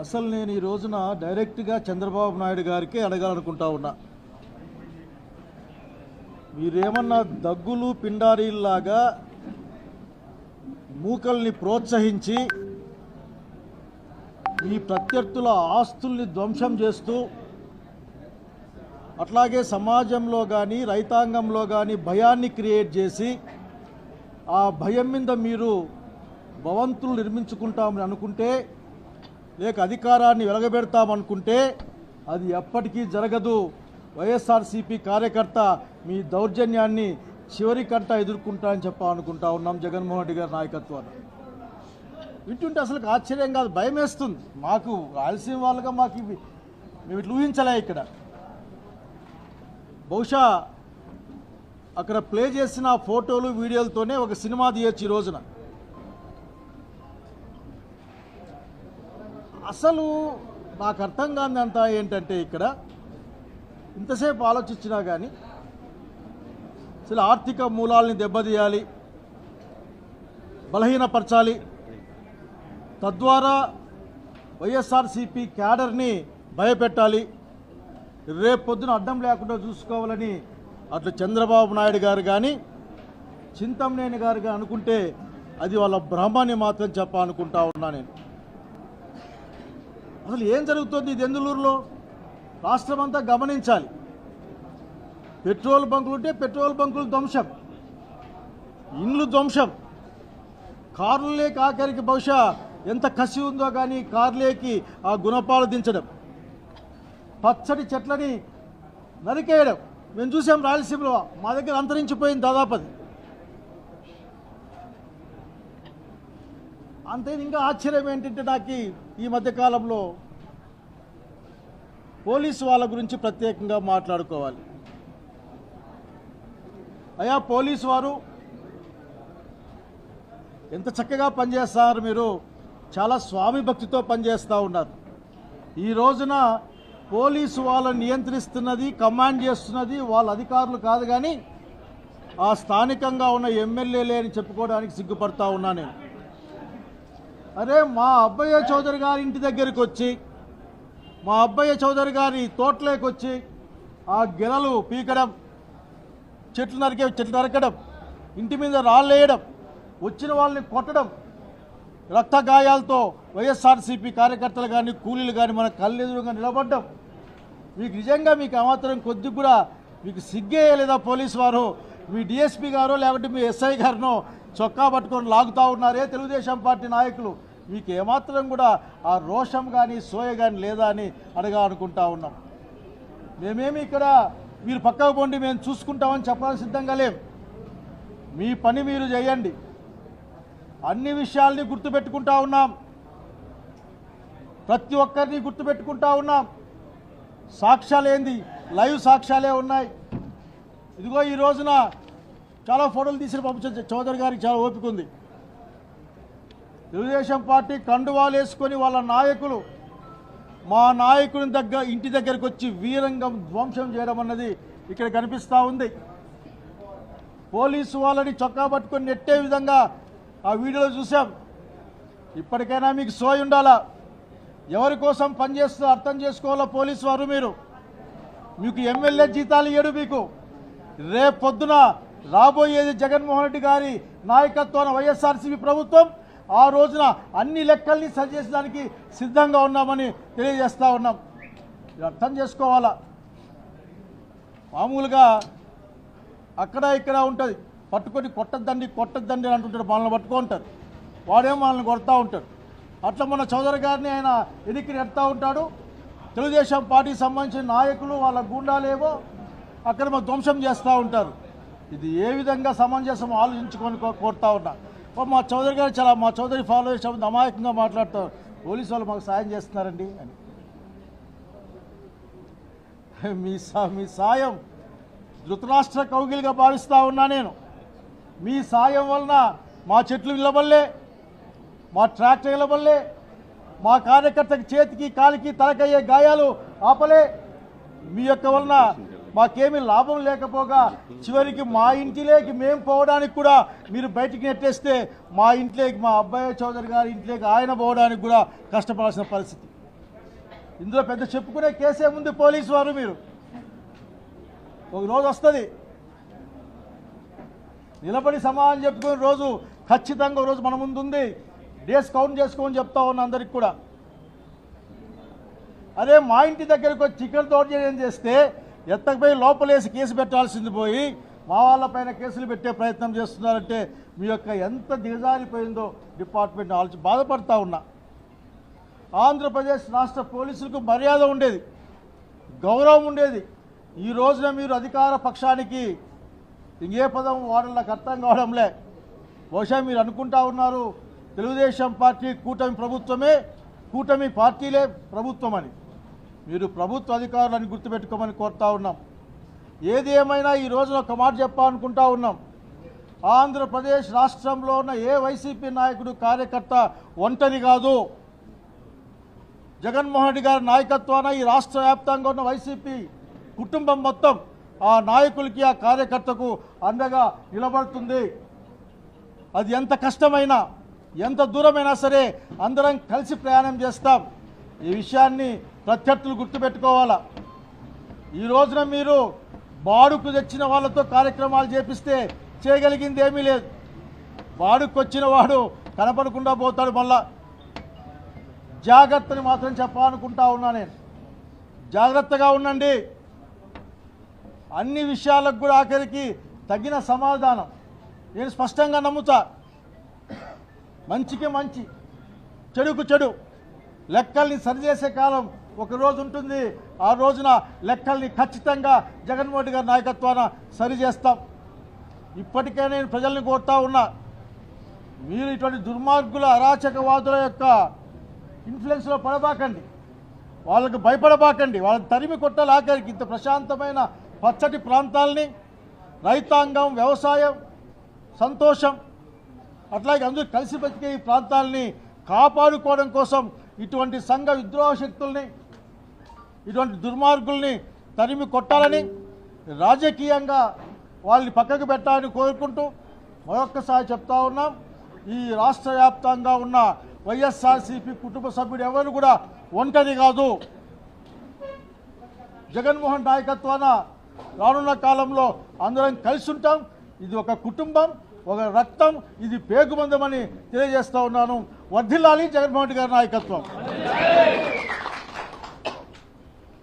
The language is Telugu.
అసలు నేను ఈ రోజున డైరెక్ట్గా చంద్రబాబు నాయుడు గారికి అడగాలనుకుంటా ఉన్నా. మీరేమన్నా దగ్గులు పిండారీల్లాగా మూకల్ని ప్రోత్సహించి ఈ ప్రత్యర్థుల ఆస్తుల్ని ధ్వంసం చేస్తూ అట్లాగే సమాజంలో కానీ రైతాంగంలో కానీ భయాన్ని క్రియేట్ చేసి ఆ భయం మీద మీరు భవంతులు నిర్మించుకుంటామని అనుకుంటే లేక అధికారాన్ని వెలగబెడతామనుకుంటే అది ఎప్పటికీ జరగదు. వైఎస్ఆర్సీపీ కార్యకర్త మీ దౌర్జన్యాన్ని చివరికంట ఎదుర్కొంటా అని చెప్పాలనుకుంటా ఉన్నాం జగన్మోహన్ రెడ్డి గారి నాయకత్వాన్ని. వింటుంటే అసలు ఆశ్చర్యం కాదు భయం వేస్తుంది. మాకు రాయలసీమ వాళ్ళగా మాకు ఇవి మేము ఇట్లా ఊహించలే ఇక్కడ. బహుశా అక్కడ ప్లే చేసిన ఫోటోలు వీడియోలతోనే ఒక సినిమా తీయొచ్చు ఈ రోజున. అసలు నాకు అర్థం కానిదంతా ఏంటంటే ఇక్కడ ఇంతసేపు ఆలోచించినా కానీ అసలు ఆర్థిక మూలాల్ని దెబ్బతీయాలి బలహీనపరచాలి. తద్వారా వైఎస్ఆర్సీపీ క్యాడర్ని భయపెట్టాలి. రేపొద్దున అడ్డం లేకుండా చూసుకోవాలని అట్లా చంద్రబాబు నాయుడు గారు కానీ చింతమనేని గారు కానీ అనుకుంటే అది వాళ్ళ భ్రమాన్ని మాత్రం చెప్పాలనుకుంటా ఉన్నా నేను. అసలు ఏం జరుగుతుంది దెందులూరులో రాష్ట్రం అంతా గమనించాలి. పెట్రోల్ బంకులు ఉంటే పెట్రోల్ బంకులు ధ్వంసం. ఇండ్లు ధ్వంసం. కార్లలోకి ఆఖరికి బహుశా ఎంత కసి ఉందో కానీ కార్లేకి ఆ గుణపాలు దించడం. పచ్చడి చెట్లని నరికేయడం. మేము చూసాం రాయలసీమలో మా దగ్గర అంతరించిపోయింది దాదాపు అది. అంతే ఇంకా ఆశ్చర్యం ఏంటంటే నాకు ఈ- మధ్యకాలంలో పోలీసు వాళ్ళ గురించి ప్రత్యేకంగా మాట్లాడుకోవాలి. అయా పోలీసు వారు ఎంత చక్కగా పనిచేస్తారు మీరు. చాలా స్వామి భక్తితో పనిచేస్తూ ఉన్నారు. ఈ రోజున పోలీసు వాళ్ళని నియంత్రిస్తున్నది కమాండ్ చేస్తున్నది వాళ్ళ అధికారులు కాదు కానీ ఆ స్థానికంగా ఉన్న ఎమ్మెల్యేలే అని చెప్పుకోవడానికి సిగ్గుపడతా ఉన్నా నేను. అరే మా అబ్బయ్య చౌదరి గారి ఇంటి దగ్గరికి వచ్చి మా అబ్బయ్య చౌదరి గారి తోటలోకి వచ్చి ఆ గెలలు పీకడం చెట్లు నరికే చెట్లు నరకడం ఇంటి మీద రాళ్ళు వేయడం వచ్చిన వాళ్ళని కొట్టడం రక్త గాయాలతో వైఎస్ఆర్సీపీ కార్యకర్తలు కానీ కూలీలు కానీ మన కళ్ళెదురుగా నిలబడ్డం మీకు నిజంగా మీకు అమాత్రం కొద్ది కూడా మీకు సిగ్గే లేదా పోలీసు వారు? మీ డిఎస్పీ గారో లేకుంటే మీ ఎస్ఐ గారినో చొక్కా పట్టుకొని లాగుతూ ఉన్నారే తెలుగుదేశం పార్టీ నాయకులు. మీకు ఏమాత్రం కూడా ఆ రోషం కానీ సోయ కానీ లేదా అని అడగా అనుకుంటా ఉన్నాం. మేమేమి ఇక్కడ మీరు పక్కకు పోండి మేము చూసుకుంటామని చెప్పడానికి సిద్ధంగా లేం. మీ పని మీరు చేయండి. అన్ని విషయాల్ని గుర్తుపెట్టుకుంటా ఉన్నాం. ప్రతి ఒక్కరిని గుర్తుపెట్టుకుంటా ఉన్నాం. సాక్ష్యాలేంది? లైవ్ సాక్ష్యాలే ఉన్నాయి. ఇదిగో ఈ రోజున చాలా ఫోటోలు తీసిన పంపించారు చౌదరి గారికి చాలా ఓపిక ఉంది. తెలుగుదేశం పార్టీ కండువాలు వేసుకొని వాళ్ళ నాయకులు మా నాయకుని దగ్గర ఇంటి దగ్గరకు వచ్చి వీరంగం ధ్వంసం చేయడం అన్నది ఇక్కడ కనిపిస్తూ ఉంది. పోలీసు వాళ్ళని చొక్కా పట్టుకొని నెట్టే విధంగా ఆ వీడియోలో చూసాం ఇప్పటికైనా మీకు సోయి ఉండాలా? ఎవరి కోసం పనిచేస్తుందో అర్థం చేసుకోవాలా పోలీసు వారు మీరు? మీకు ఎమ్మెల్యే జీతాలు ఇయ్యడు మీకు. రేపు పొద్దున రాబోయేది జగన్మోహన్ రెడ్డి గారి నాయకత్వాన వైఎస్ఆర్సీపీ ప్రభుత్వం ఆ రోజున అన్ని లెక్కల్ని సరిచేసడానికి సిద్ధంగా ఉన్నామని తెలియజేస్తా ఉన్నాం. ఇది అర్థం చేసుకోవాలా? మామూలుగా అక్కడ ఇక్కడ ఉంటుంది. పట్టుకొని కొట్టద్దండి కొట్టద్దండి అని అంటుంటారు మనల్ని పట్టుకుంటారు వాడేమో మనల్ని కొడతా ఉంటాడు. అట్లా మన చౌదరి గారిని ఆయన ఎదికి నెడతా ఉంటాడు. తెలుగుదేశం పార్టీకి సంబంధించిన నాయకులు వాళ్ళ గుండాలేవో అక్కడ మన ధ్వంసం చేస్తూ ఉంటారు. ఇది ఏ విధంగా సమంజసం ఆలోచించుకొని కోరుతా ఉన్నా. మా చౌదరి గారు చాలా మా చౌదరి ఫాలో చేసే అమాయకంగా మాట్లాడుతారు పోలీసు వాళ్ళు మాకు సాయం చేస్తున్నారండి అని. మీ సా మీ సాయం ధృతరాష్ట్ర కౌగిలిగా భావిస్తూ ఉన్నా నేను. మీ సాయం వలన మా చెట్లు నిలబడలే మా ట్రాక్టర్ నిలబడలే మా కార్యకర్తకి చేతికి కాలికి తలకయ్యే గాయాలు ఆపలే. మీ యొక్క వలన మాకేమీ లాభం లేకపోగా చివరికి మా ఇంటిలోకి మేము పోవడానికి కూడా మీరు బయటికి నెట్టేస్తే మా ఇంట్లోకి మా అబ్బాయి చౌదరి గారి ఇంట్లోకి ఆయన పోవడానికి కూడా కష్టపడాల్సిన పరిస్థితి. ఇందులో పెద్ద చెప్పుకునే కేసే ముందు పోలీసు వారు మీరు. ఒక రోజు వస్తుంది. నిలబడి సమాధానం చెప్పుకునే రోజు ఖచ్చితంగా రోజు మన ముందు ఉంది. డేస్ కౌంట్ చేసుకోమని చెప్తా ఉన్న అందరికి కూడా. అదే మా ఇంటి దగ్గరకు వచ్చి చికెన్ దౌర్జన్యం చేస్తే ఎత్తకపోయి లోపలేసి కేసు పెట్టాల్సింది పోయి మా వాళ్ళపైన కేసులు పెట్టే ప్రయత్నం చేస్తున్నారంటే మీ యొక్క ఎంత దిగజారిపోయిందో డిపార్ట్మెంట్ ఆలోచి బాధపడతా ఉన్నా. ఆంధ్రప్రదేశ్ రాష్ట్ర పోలీసులకు మర్యాద ఉండేది. గౌరవం ఉండేది. ఈ రోజున మీరు అధికార పక్షానికి ఇంకే పదం వాడడం నాకు అర్థం కావడంలే. బహుశా మీరు అనుకుంటా ఉన్నారు తెలుగుదేశం పార్టీ కూటమి ప్రభుత్వమే కూటమి పార్టీలే ప్రభుత్వం అని. మీరు ప్రభుత్వ అధికారులని గుర్తుపెట్టుకోమని కోరుతా ఉన్నాం. ఏది ఏమైనా ఈ రోజున ఒక మాట చెప్పాలనుకుంటా ఉన్నాం. ఆంధ్రప్రదేశ్ రాష్ట్రంలో ఉన్న ఏ వైసీపీ నాయకుడు కార్యకర్త ఒంటరి కాదు. జగన్మోహన్ రెడ్డి గారి నాయకత్వాన ఈ రాష్ట్ర వ్యాప్తంగా ఉన్న వైసీపీ కుటుంబం మొత్తం ఆ నాయకులకి ఆ కార్యకర్తకు అండగా నిలబడుతుంది. అది ఎంత కష్టమైనా ఎంత దూరమైనా సరే అందరం కలిసి ప్రయాణం చేస్తాం. ఈ విషయాన్ని ప్రత్యర్థులు గుర్తుపెట్టుకోవాలా? ఈ రోజున మీరు బాడుకు తెచ్చిన వాళ్ళతో కార్యక్రమాలు చేపిస్తే చేయగలిగింది ఏమీ లేదు. బాడుకు వచ్చిన వాడు కనపడకుండా పోతాడు మళ్ళా. జాగ్రత్తని మాత్రం చెప్పాలనుకుంటా ఉన్నా నేను. జాగ్రత్తగా ఉండండి. అన్ని విషయాలకు కూడా ఆఖరికి తగిన సమాధానం. నేను స్పష్టంగా నమ్ముతా. మంచికి మంచి చెడుకు చెడు. లెక్కల్ని సరిచేసే కాలం ఒక రోజు ఉంటుంది. ఆ రోజున లెక్కల్ని ఖచ్చితంగా జగన్మోహన్ రెడ్డి గారి నాయకత్వాన సరిచేస్తాం ఇప్పటికే నేను ప్రజల్ని కోరుతా ఉన్నా మీరు ఇటువంటి దుర్మార్గుల అరాచకవాదుల యొక్క ఇన్ఫ్లుయెన్స్లో పడబాకండి. వాళ్ళకు భయపడబాకండి. వాళ్ళని తరిమి కొట్టాలి ఆఖరికి. ఇంత ప్రశాంతమైన పచ్చటి ప్రాంతాలని రైతాంగం వ్యవసాయం సంతోషం అట్లాగే అందరూ కలిసి బతికే ఈ ప్రాంతాలని కాపాడుకోవడం కోసం ఇటువంటి సంఘ విద్రోహ శక్తుల్ని ఇటువంటి దుర్మార్గుల్ని తరిమి కొట్టాలని రాజకీయంగా వాళ్ళని పక్కకు పెట్టాలని కోరుకుంటూ మరొక్కసారి చెప్తా ఉన్నాం. ఈ రాష్ట్ర వ్యాప్తంగా ఉన్న వైఎస్ఆర్సీపీ కుటుంబ సభ్యుడు ఎవరు కూడా ఒంటరి కాదు. జగన్మోహన్ నాయకత్వాన రానున్న కాలంలో అందరం కలిసి ఉంటాం. ఇది ఒక కుటుంబం. ఒక రక్తం ఇది పేగుబందమని తెలియజేస్తా ఉన్నాను. వర్ధిల్లాలి జగన్మోహన్ రెడ్డి గారి నాయకత్వం.